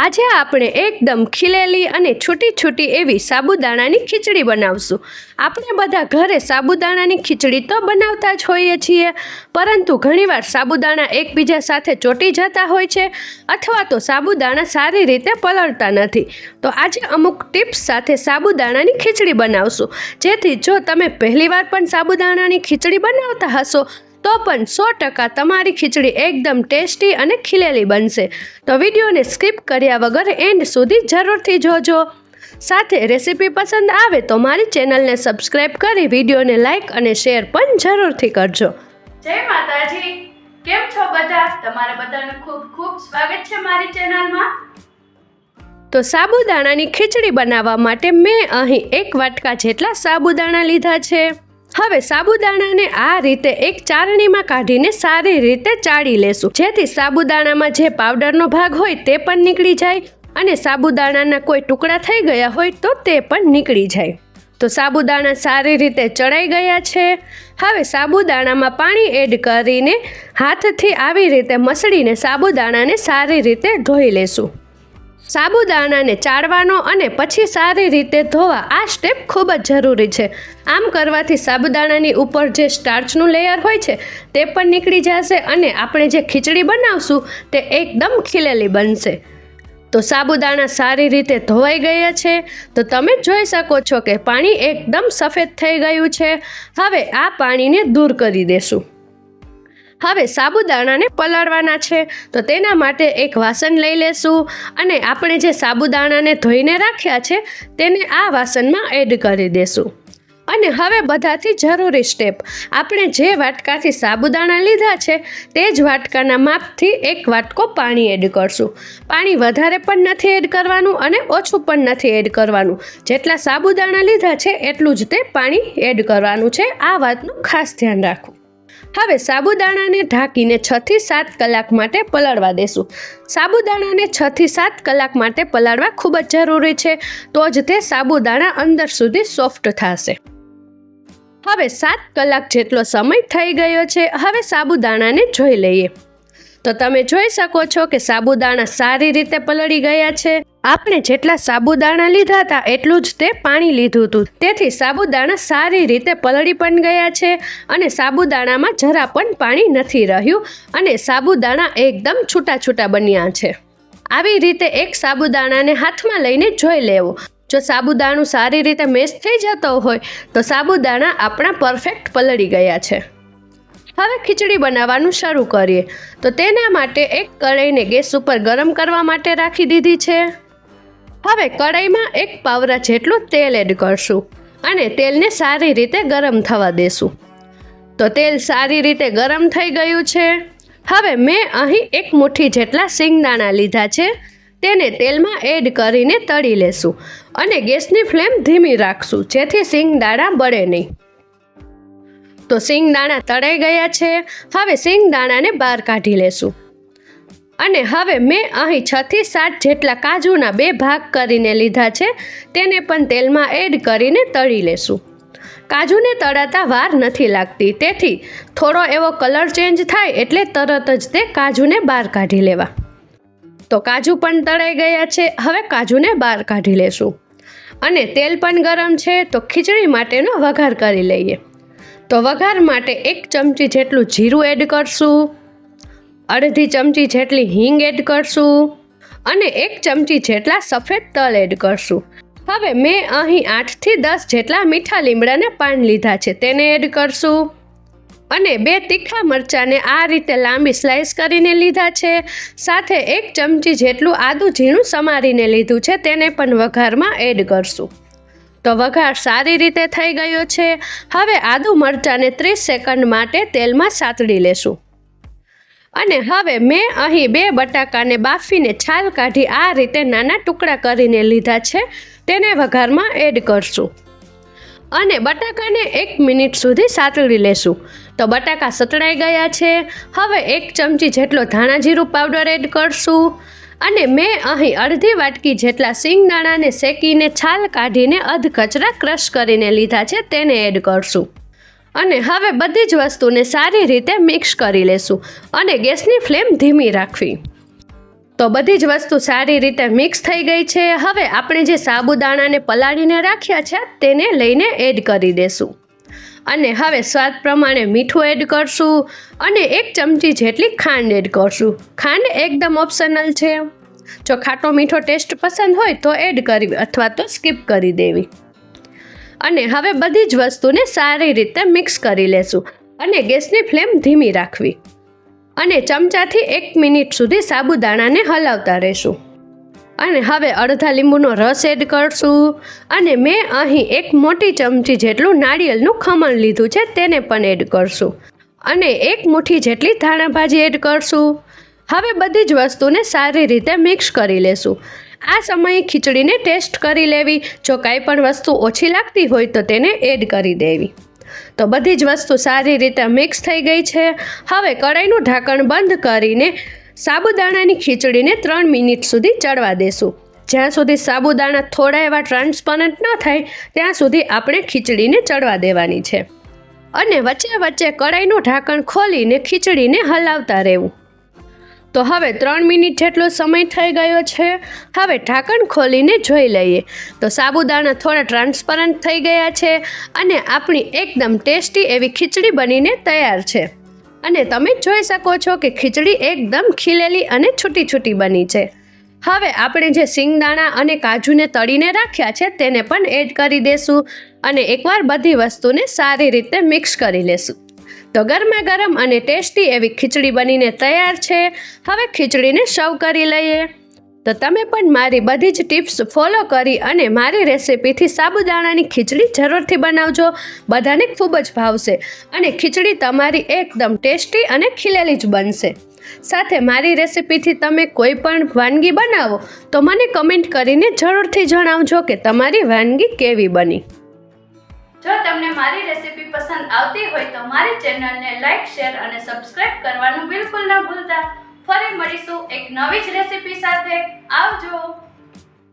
આજે આપણે એકદમ ખીલેલી અને છૂટી છૂટી એવી સાબુદાણાની ખીચડી બનાવશું. આપણે બધા ઘરે સાબુદાણાની ખીચડી તો બનાવતા જ હોઈએ છીએ, પરંતુ ઘણીવાર સાબુદાણા એકબીજા સાથે ચોંટી જતા હોય છે અથવા તો સાબુદાણા સારી રીતે પલળતા નથી. તો આજે અમુક ટિપ્સ સાથે સાબુદાણાની ખીચડી બનાવશું. જેથી જો તમે પહેલીવાર પણ સાબુદાણાની ખીચડી બનાવતા હશો તો પણ સો ટકા તમારી ખીચડી એકદમ ટેસ્ટી અને ખીલેલી બનશે. તો વિડીયોને સ્કીપ કર્યા વગર એન્ડ સુધી જરૂરથી જોજો. સાથે રેસીપી પસંદ આવે તો મારી ચેનલને સબસ્ક્રાઈબ કરી વિડીયોને લાઇક અને શેર પણ જરૂરથી કરજો. જય માતાજી. કેમ છો બધા? તમારા બધાનું ખૂબ ખૂબ સ્વાગત છે મારી ચેનલમાં. તો સાબુદાણાની ખીચડી બનાવવા માટે મેં અહીં એક વાટકા જેટલા સાબુદાણા લીધા છે. હવે સાબુદાણાને આ રીતે એક ચારણીમાં કાઢીને સારી રીતે ચાળી લેશું. જેથી સાબુદાણામાં જે પાવડરનો ભાગ હોય તે પણ નીકળી જાય અને સાબુદાણાના કોઈ ટુકડા થઈ ગયા હોય તો તે પણ નીકળી જાય. તો સાબુદાણા સારી રીતે ચડાઈ ગયા છે. હવે સાબુદાણામાં પાણી એડ કરીને હાથથી આવી રીતે મસળીને સાબુદાણાને સારી રીતે ધોઈ લેશું. સાબુદાણાને ચાળવાનો અને પછી સારી રીતે ધોવા આ સ્ટેપ ખૂબ જ જરૂરી છે. આમ કરવાથી સાબુદાણાની ઉપર જે સ્ટાર્ચનું લેયર હોય છે, તે પણ નીકળી જશે અને આપણે જે ખીચડી બનાવશું, તે એકદમ ખીલેલી બનશે. તો સાબુદાણા સારી રીતે ધોવાઈ ગયા છે, તો તમે જોઈ શકો છો કે પાણી એકદમ સફેદ થઈ ગયું છે. હવે આ પાણીને દૂર કરી દેશું. હવે સાબુદાણાને પલાળવાના છે. તો તેના માટે એક વાસણ લઈ લેશું અને આપણે જે સાબુદાણાને ધોઈને રાખ્યા છે, તેને આ વાસણમાં એડ કરી દેશું. અને હવે બધાથી જરૂરી સ્ટેપ આપણે જે વાટકાથી સાબુદાણા લીધા છે, તે જ વાટકાના માપથી એક વાટકો પાણી એડ કરશું. પાણી વધારે પણ નથી એડ કરવાનું અને ઓછું પણ નથી એડ કરવાનું. જેટલા સાબુદાણા લીધા છે, એટલું જ તે પાણી એડ કરવાનું છે. આ વાતનું ખાસ ધ્યાન રાખવું. હવે સાબુદાણાને ઢાંકીને છથી સાત કલાક માટે પલાળવા દેશું. સાબુદાણાને છથી સાત કલાક માટે પલાળવા ખૂબ જ જરૂરી છે, તો જ તે સાબુદાણા અંદર સુધી સોફ્ટ થશે. હવે સાત કલાક જેટલો સમય થઈ ગયો છે, હવે સાબુદાણાને જોઈ લઈએ. તો તમે જોઈ શકો છો કે સાબુદાણા સારી રીતે પલળી ગયા છે. આપણે જેટલા સાબુદાણા લીધા હતા એટલું જ તે પાણી લીધું હતું. તેથી સાબુદાણા સારી રીતે પલળી પણ ગયા છે અને સાબુદાણામાં જરા પણ પાણી નથી રહ્યું અને સાબુદાણા એકદમ છૂટા છૂટા બન્યા છે. આવી રીતે એક સાબુદાણાને હાથમાં લઈને જોઈ લેવો. જો સાબુદાણું સારી રીતે મેશ થઈ જતો હોય તો સાબુદાણા આપણા પરફેક્ટ પલળી ગયા છે. હવે ખીચડી બનાવવાનું શરૂ કરીએ. તો તેના માટે એક કઢાઈને ગેસ ઉપર ગરમ કરવા માટે રાખી દીધી છે. હવે કઢાઈમાં એક પાવરા જેટલું તેલ એડ કરશું અને તેલને સારી રીતે ગરમ થવા દેશું. તો તેલ સારી રીતે ગરમ થઈ ગયું છે. હવે મેં અહીં એક મુઠ્ઠી જેટલા સિંગદાણા લીધા છે. તેને તેલમાં એડ કરીને તળી લેશું અને ગેસની ફ્લેમ ધીમી રાખશું, જેથી સિંગદાણા બળે નહીં. તો સિંગદાણા તળાઈ ગયા છે. હવે સિંગદાણાને બહાર કાઢી લેશું. અને હવે મેં અહીં છથી સાત જેટલા કાજુના બે ભાગ કરીને લીધા છે. તેને પણ તેલમાં એડ કરીને તળી લેશું. કાજુને તળાતા વાર નથી લાગતી. તેથી થોડો એવો કલર ચેન્જ થાય એટલે તરત જ તે કાજુને બહાર કાઢી લેવા. તો કાજુ પણ તળાઈ ગયા છે. હવે કાજુને બહાર કાઢી લેશું. અને તેલ પણ ગરમ છે. તો ખીચડી માટેનો વઘાર કરી લઈએ. તો વઘાર માટે એક ચમચી જેટલું જીરું એડ કરશું, અડધી ચમચી જેટલી હિંગ એડ કરશું અને એક ચમચી જેટલા સફેદ તલ એડ કરશું. હવે મેં અહીં આઠથી દસ જેટલા મીઠા લીમડાના પાન લીધા છે તેને એડ કરશું અને બે તીખા મરચાંને આ રીતે લાંબી સ્લાઇસ કરીને લીધા છે. સાથે એક ચમચી જેટલું આદું ઝીણું સમારીને લીધું છે તેને પણ વઘારમાં એડ કરશું. તો વઘાર સારી રીતે થઈ ગયો છે. હવે આદુ મરચાંને ત્રીસ સેકન્ડ માટે તેલમાં સાતડી લેશું. અને હવે મેં અહીં બે બટાકાને બાફીને છાલ કાઢી આ રીતે નાના ટુકડા કરીને લીધા છે. તેને વઘારમાં એડ કરશું. અને બટાકાને એક મિનિટ સુધી સાતળી લેશું. તો બટાકા સતળાઈ ગયા છે. હવે એક ચમચી જેટલો ધાણા જીરું પાવડર એડ કરશું. અને મેં અહીં અડધી વાટકી જેટલા સિંગદાણાને શેકીને છાલ કાઢીને અધ કચરા ક્રશ કરીને લીધા છે તેને એડ કરશું. અને હવે બધી જ વસ્તુને સારી રીતે મિક્સ કરી લેશું અને ગેસની ફ્લેમ ધીમી રાખવી. તો બધી જ વસ્તુ સારી રીતે મિક્સ થઈ ગઈ છે. હવે આપણે જે સાબુદાણાને પલાળીને રાખ્યા છે તેને લઈને એડ કરી દેશું. અને હવે સ્વાદ પ્રમાણે મીઠું એડ કરશું અને એક ચમચી જેટલી ખાંડ એડ કરશું. ખાંડ એકદમ ઓપ્શનલ છે. જો ખાટો મીઠો ટેસ્ટ પસંદ હોય તો એડ કરવી અથવા તો સ્કીપ કરી દેવી. અને હવે બધી જ વસ્તુને સારી રીતે મિક્સ કરી લેશું અને ગેસની ફ્લેમ ધીમી રાખવી. અને ચમચાથી એક મિનિટ સુધી સાબુદાણાને હલાવતા રહેશું. અને હવે અડધા લીંબુનો રસ એડ કરશું. અને મેં અહીં એક મોટી ચમચી જેટલું નાળિયેરનું ખમણ લીધું છે તેને પણ એડ કરશું. અને એક મુઠ્ઠી જેટલી ધાણા ભાજી એડ કરશું. હવે બધી જ વસ્તુને સારી રીતે મિક્સ કરી લેશું. આ સમયે ખીચડીને ટેસ્ટ કરી લેવી. જો કાંઈ પણ વસ્તુ ઓછી લાગતી હોય તો તેને એડ કરી દેવી. તો બધી જ વસ્તુ સારી રીતે મિક્સ થઈ ગઈ છે. હવે કઢાઈનું ઢાંકણ બંધ કરીને સાબુદાણાની ખીચડીને ત્રણ મિનિટ સુધી ચડવા દેશું. જ્યાં સુધી સાબુદાણા થોડા એવા ટ્રાન્સપરન્ટ ન થાય, ત્યાં સુધી આપણે ખીચડીને ચડવા દેવાની છે. અને વચ્ચે વચ્ચે કડાઈનું ઢાંકણ ખોલીને ખીચડીને હલાવતા રહેવું. તો હવે ત્રણ મિનિટ જેટલો સમય થઈ ગયો છે, હવે ઢાંકણ ખોલીને જોઈ લઈએ. તો સાબુદાણા થોડા ટ્રાન્સપરન્ટ થઈ ગયા છે અને આપણી એકદમ ટેસ્ટી એવી ખીચડી બનીને તૈયાર છે. અને તમે જોઈ શકો છો કે ખીચડી એકદમ ખીલેલી અને છૂટી છૂટી બની છે. હવે આપણે જે સિંગદાણા અને કાજુને તળીને રાખ્યા છે તેને પણ એડ કરી દેશું અને એકવાર બધી વસ્તુને સારી રીતે મિક્સ કરી લેશું. તો ગરમા ગરમ અને ટેસ્ટી એવી ખીચડી બનીને તૈયાર છે. હવે ખીચડીને સર્વ કરી લઈએ. તો તમે પણ મારી બધી જ ટિપ્સ ફોલો કરી અને મારી રેસિપીથી સાબુદાણાની ખીચડી જરૂરથી બનાવજો. બધાને ખૂબ જ ભાવશે અને ખીચડી તમારી એકદમ ટેસ્ટી અને ખીલેલી જ બનશે. સાથે મારી રેસિપીથી તમે કોઈ પણ વાનગી બનાવો તો મને કમેન્ટ કરીને જરૂરથી જણાવજો કે તમારી વાનગી કેવી બની. જો તમને મારી રેસિપી પસંદ આવતી હોય તો મારી ચેનલને લાઈક, શેર અને સબસ્ક્રાઇબ કરવાનું બિલકુલ ન ભૂલતા. ફરી મળીશું એક નવી જ રેસીપી સાથે. આવજો.